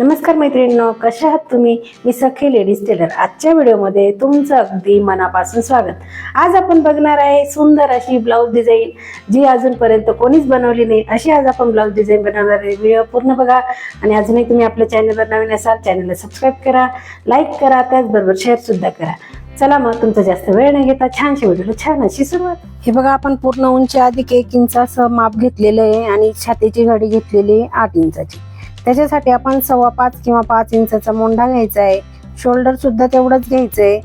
नमस्कार मैत्रिणींनो कशा आहात तुम्ही? मी सखी लेडीज टेलर. आजच्या व्हिडिओमध्ये तुमचं अगदी मनापासून स्वागत. आज आपण बघणार आहे सुंदर अशी ब्लाऊज डिझाईन जी अजूनपर्यंत कोणीच बनवली नाही. अशी आज आपण ब्लाऊज डिझाईन बनवणार आहे. व्हिडिओ पूर्ण बघा. आणि अजूनही तुम्ही आपल्या चॅनलवर नवीन असाल चॅनलला सबस्क्राईब करा लाईक करा त्याचबरोबर शेअर सुद्धा करा. चला मग तुमचा जास्त वेळ न घेता छानशी व्हिडिओ छान अशी सुरुवात. हे बघा आपण पूर्ण उंची अधिक एक इंचाचं माप घेतलेलं आहे आणि छातीची घडी घेतलेली आहे आठ इंचाची. त्याच्यासाठी आपण सव्वा पाच किंवा पाच इंचाचा मोंढा घ्यायचा आहे. शोल्डर सुद्धा तेवढंच घ्यायचं आहे.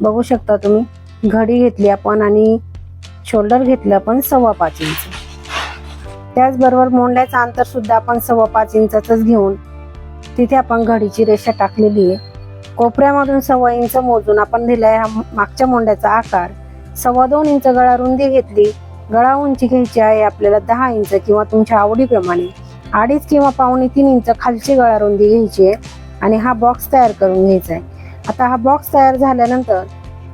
बघू शकता तुम्ही घडी घेतली आपण आणि शोल्डर घेतलं आपण सव्वा पाच इंच. त्याचबरोबर मोंड्याचं अंतर सुद्धा आपण सव्वा पाच इंचाच घेऊन तिथे आपण घडीची रेषा टाकलेली आहे. कोपऱ्यामधून सव्वा इंच मोजून आपण दिलाय हा मागच्या मोंड्याचा आकार. सव्वा दोन इंच गळा रुंदी घेतली. गळा उंची घ्यायची आहे आपल्याला दहा इंच किंवा तुमच्या आवडीप्रमाणे. अडीच किंवा पावणे तीन इंच खालची गळा रुंदी घ्यायची आहे आणि हा बॉक्स तयार करून घ्यायचा आहे. आता हा बॉक्स तयार झाल्यानंतर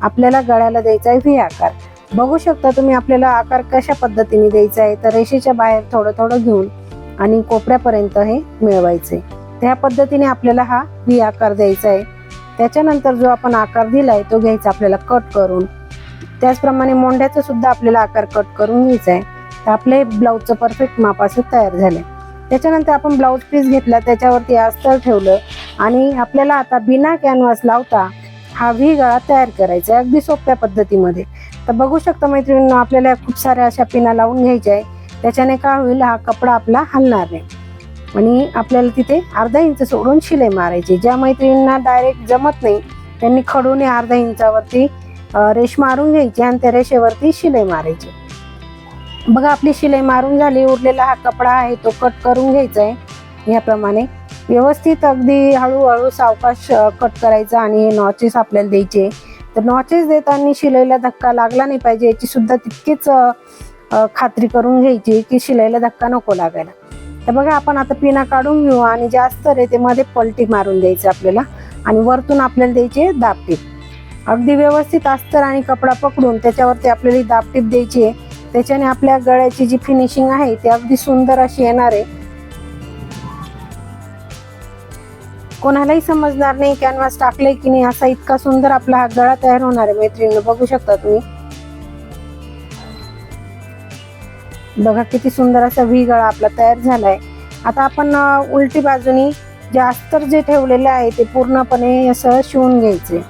आपल्याला गळ्याला द्यायचा आहे व्ही आकार. बघू शकता तुम्ही आपल्याला आकार कशा पद्धतीने द्यायचा आहे. तर रेषेच्या बाहेर थोडं थोडं घेऊन आणि कोपऱ्यापर्यंत हे मिळवायचे. त्या पद्धतीने आपल्याला हा व्ही आकार द्यायचा आहे. त्याच्यानंतर जो आपण आकार दिला आहे तो घ्यायचा आपल्याला कट करून. त्याचप्रमाणे मोंढ्याचा सुद्धा आपल्याला आकार कट करून घ्यायचा आहे. तर आपले ब्लाऊजचं परफेक्ट माप असं तयार झाले त्याच्यानंतर आपण ब्लाऊज पीस घेतला त्याच्यावरती अस्तर ठेवलं आणि आपल्याला आता बिना कॅनव्हास लावता हा व्ही गळा तयार करायचा आहे. अगदी सोप्या पद्धतीमध्ये. तर बघू शकता मैत्रिणींनो आपल्याला खूप साऱ्या अशा पिना लावून घ्यायच्या आहे. त्याच्याने काय होईल हा कपडा आपला हलणार नाही. आणि आपल्याला तिथे अर्धा इंच सोडून शिलाई मारायची ज्या मैत्रिणींना डायरेक्ट जमत नाही त्यांनी खडूने अर्धा इंचावरती रेष मारून घ्यायची आणि त्या रेषेवरती शिलाई मारायची. बघा आपली शिलाई मारून झाली उरलेला हा कपडा आहे तो कट करून घ्यायचा आहे याप्रमाणे व्यवस्थित अगदी हळूहळू सावकाश कट करायचा आणि हे नॉचेस आपल्याला द्यायचे. तर नॉचेस देताना शिलाईला धक्का लागला नाही पाहिजे याची सुद्धा तितकीच खात्री करून घ्यायची की शिलाईला धक्का नको लागायला. तर बघा आपण आता पिना काढून घेऊ आणि जे अस्तर आहे ते मध्ये पलटी मारून द्यायचं आपल्याला आणि वरतून आपल्याला द्यायचे दाबटीप अगदी व्यवस्थित अस्तर आणि कपडा पकडून त्याच्यावरती आपल्याला ही दाबटीप द्यायची आहे. त्याच्याने आपल्या गळ्याची जी फिनिशिंग आहे ती अगदी सुंदर अशी येणार आहे. कोणालाही समजणार नाही कॅनव्हास टाकलंय की नाही असा इतका सुंदर आपला हा गळा तयार होणार आहे. मैत्रिणी बघू शकता तुम्ही. बघा किती सुंदर असा व्ही गळा आपला तयार झालाय. आता आपण उलटी बाजूनी जे अस्तर जे ठेवलेले आहे ते पूर्णपणे असं शिवून घ्यायचे.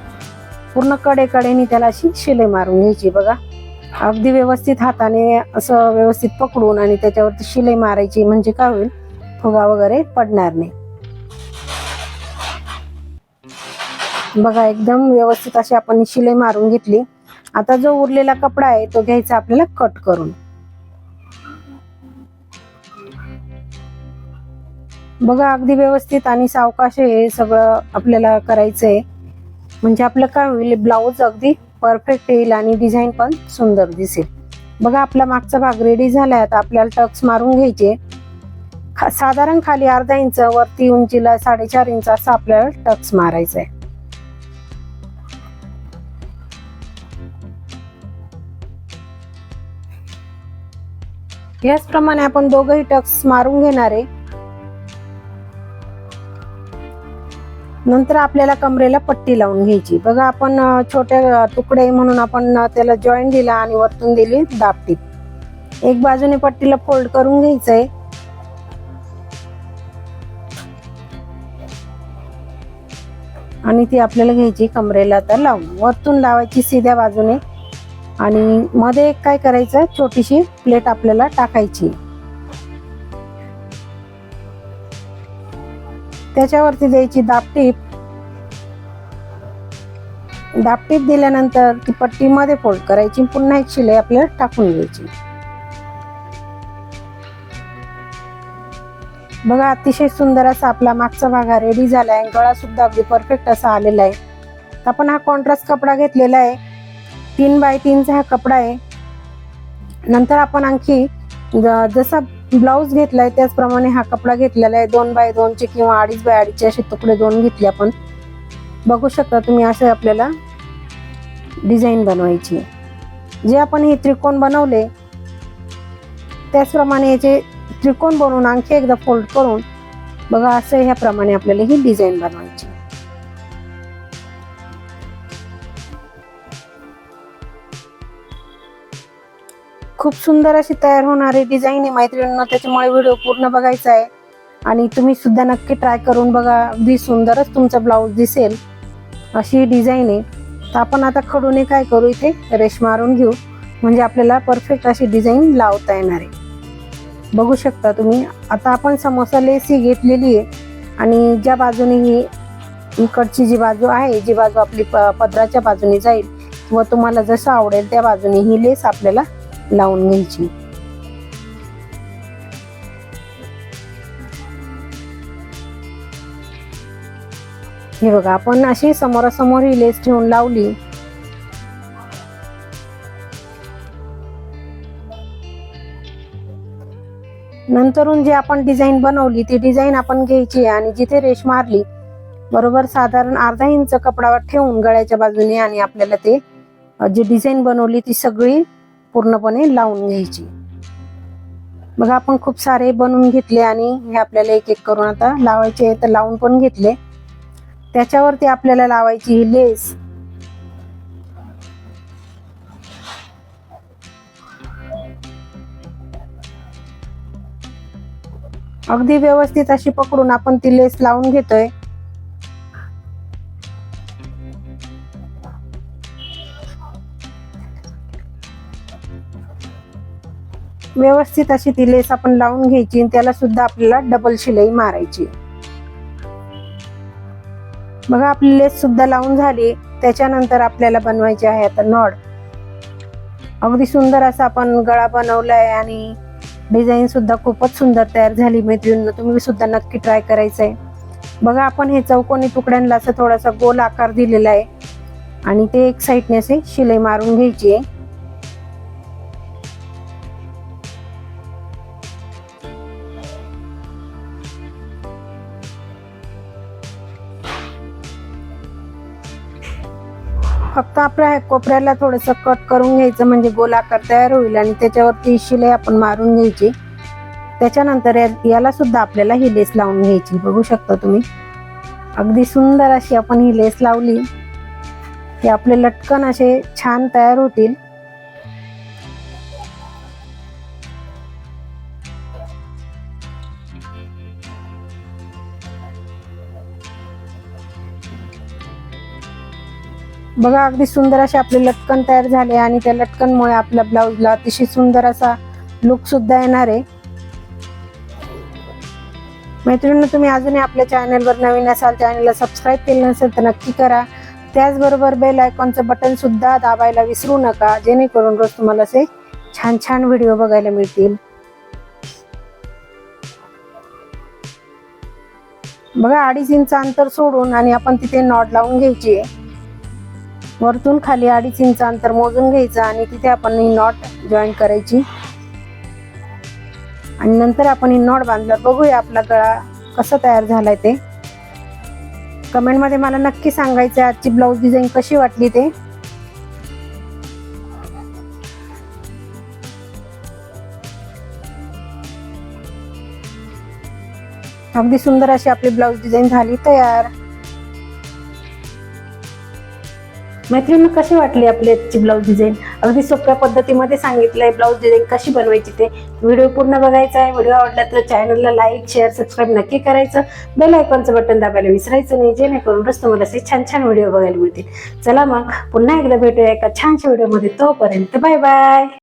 पूर्णकडे कडेने त्याला अशी शिले मारून घ्यायची बघा. अगदी व्यवस्थित हाताने असं व्यवस्थित पकडून आणि त्याच्यावरती शिलाई मारायची म्हणजे काय होईल? फुगा वगैरे पडणार नाही. बघा एकदम व्यवस्थित अशी आपण शिलाई मारून घेतली. आता जो उरलेला कपडा आहे तो घ्यायचा आपल्याला कट करून. बघा अगदी व्यवस्थित आणि सावकाश हे सगळं आपल्याला करायचंय. म्हणजे आपलं काय होईल ब्लाऊज अगदी परफेक्ट येईल आणि डिझाईन पण सुंदर दिसेल. बघा आपला मागचा भाग रेडी झालाय. आता आपल्याला टक्स मारून घ्यायचे. खा- साधारण खाली अर्धा इंच वरती उंचीला साडेचार इंच असा आपल्याला टक्स मारायचा आहे याचप्रमाणे आपण दोघही टक्स मारून घेणार आहे. नंतर आपल्याला कमरेला पट्टी लावून घ्यायची. बघा आपण छोट्या छोटे तुकडे म्हणून आपण त्याला जॉईंट दिला आणि वरतून दिली दापटीप एक बाजूने पट्टीला फोल्ड करून घ्यायचंय. आणि ती आपल्याला घ्यायची कमरेला आता लावून. वरतून लावायची सीध्या बाजूने. आणि मध्ये एक काय करायचं? छोटीशी प्लेट आपल्याला टाकायची. त्याच्यावरती द्यायची दापटीप दापटीप दिल्यानंतर ती पट्टीमध्ये फोल्ड करायची पुन्हा एक शिलाई आपल्याला टाकून घ्यायची. बघा अतिशय सुंदर असा आपला मागचा भाग हा रेडी झालाय गळा सुद्धा अगदी परफेक्ट असा आलेला आहे. आपण हा कॉन्ट्रास्ट कपडा घेतलेला आहे. तीन बाय तीनचा हा कपडा आहे. नंतर आपण आणखी ज- जसा ब्लाऊज घेतलाय त्याचप्रमाणे हा कपडा घेतलेला आहे. दोन बाय दोनचे किंवा अडीच बाय अडीचचे असे तुकडे दोन घेतले आपण. बघू शकता तुम्ही असे आपल्याला डिझाईन बनवायची जे आपण हे त्रिकोण बनवले त्याचप्रमाणे याचे त्रिकोण बनवून आणखी एकदा फोल्ड करून बघा असं ह्याप्रमाणे आपल्याला ही डिझाईन बनवायची खूप सुंदर अशी तयार होणारी डिझाईन आहे मैत्रिणींना. त्याच्यामुळे व्हिडिओ पूर्ण बघायचा आहे. आणि तुम्ही सुद्धा नक्की ट्राय करून बघा. अगदी सुंदरच तुमचा ब्लाऊज दिसेल. अशी डिझाईन आहे. तर आपण आता खडूने काय करू इथे? रेश मारून घेऊ. म्हणजे आपल्याला परफेक्ट अशी डिझाईन लावता येणार आहे. बघू शकता तुम्ही. आता आपण समोसा लेस ही घेतलेली आहे. आणि ज्या बाजूने ही इकडची जी बाजू आहे जी बाजू आपली प- पदराच्या बाजूने जाईल व तुम्हाला जसं आवडेल त्या बाजूने ही लेस आपल्याला लावून घ्यायची. हे बघा आपण अशी समोरासमोर ही लेस ठेवून लावली. नंतरून जी आपण डिझाईन बनवली ती डिझाईन आपण घ्यायची आणि जिथे रेश मारली बरोबर साधारण अर्धा इंच कपडावर ठेवून गळ्याच्या बाजूने आणि आपल्याला ते जी डिझाईन बनवली ती सगळी पूर्णपणे लावून घ्यायची. बघा आपण खूप सारे बनवून घेतले आणि हे आपल्याला एक एक करून आता लावायचे आहे तर लावून पण घेतले. त्याच्यावरती आपल्याला लावायची ही लेस. अगदी व्यवस्थित अशी पकडून आपण ती लेस लावून घेतोय. व्यवस्थित अशी ती लेस आपण लावून घ्यायची आणि त्याला सुद्धा आपल्याला डबल शिलाई मारायची. बघा आपली लेस सुद्धा लावून झाली. त्याच्यानंतर आपल्याला बनवायचे आहे आता नॉड अगदी सुंदर असा आपण गळा बनवलाय आणि डिझाईन सुद्धा खूपच सुंदर तयार झाली मैत्रिणींना तुम्ही सुद्धा नक्की ट्राय करायचं आहे बघा आपण हे चौकोनी तुकड्यांना असं थोडासा गोल आकार दिलेला आहे. आणि ते एक साईडने असे शिलाई मारून घ्यायची आहे. फक्त आपल्या कोपऱ्याला थोडंसं कट करून घ्यायचं म्हणजे गोलाकार तयार होईल आणि त्याच्यावरती शिलाई आपण मारून घ्यायची. त्याच्यानंतर या- याला सुद्धा आपल्याला ही लेस लावून घ्यायची. बघू शकता तुम्ही. अगदी सुंदर अशी आपण ही लेस लावली. की आपले लटकन असे छान तयार होतील. बघा अगदी सुंदर असे आपले लटकन तयार झाले आणि त्या लटकनमुळे आपल्या ब्लाऊजला अतिशय सुंदर असा लुक सुद्धा येणार आहे. मैत्रिणी तुम्ही अजूनही आपल्या चॅनलवर नवीन असाल चॅनलला सबस्क्राईब केलं नसेल तर नक्की करा. त्याचबरोबर बेल आयकॉनचं बटन सुद्धा दाबायला विसरू नका जेणेकरून रोज तुम्हाला असे छान छान व्हिडिओ बघायला मिळतील. बघा अडीच इंच अंतर सोडून आणि आपण तिथे नॉट लावून घ्यायची आहे. वरतून खाली अडीच इंच अंतर मोजून घ्यायचं आणि तिथे आपण ही नॉट जॉईन करायची. आणि नंतर आपण ही नॉट बांधल्यावर बघूया आपला गळा कसा तयार झालाय ते. कमेंटमध्ये मला नक्की सांगायचं आजची ब्लाऊज डिझाईन कशी वाटली ते. अगदी सुंदर अशी आपली ब्लाऊज डिझाईन झाली तयार. मैत्रिणी कशी वाटली आपली आजची ब्लाऊज डिझाईन अगदी सोप्या पद्धतीमध्ये सांगितलंय ब्लाऊज डिझाईन कशी बनवायची ते. व्हिडिओ पूर्ण बघायचा आहे. व्हिडिओ आवडला तर चॅनलला लाईक शेअर सबस्क्राईब नक्की करायचं. बेल आयकॉनचं बटन दाबायला विसरायचं नाही. जेणेकरून रोज तुम्हाला असे छान छान व्हिडिओ बघायला मिळतील. चला मग पुन्हा एकदा भेटूया एका छानशा व्हिडिओमध्ये तोपर्यंत बाय बाय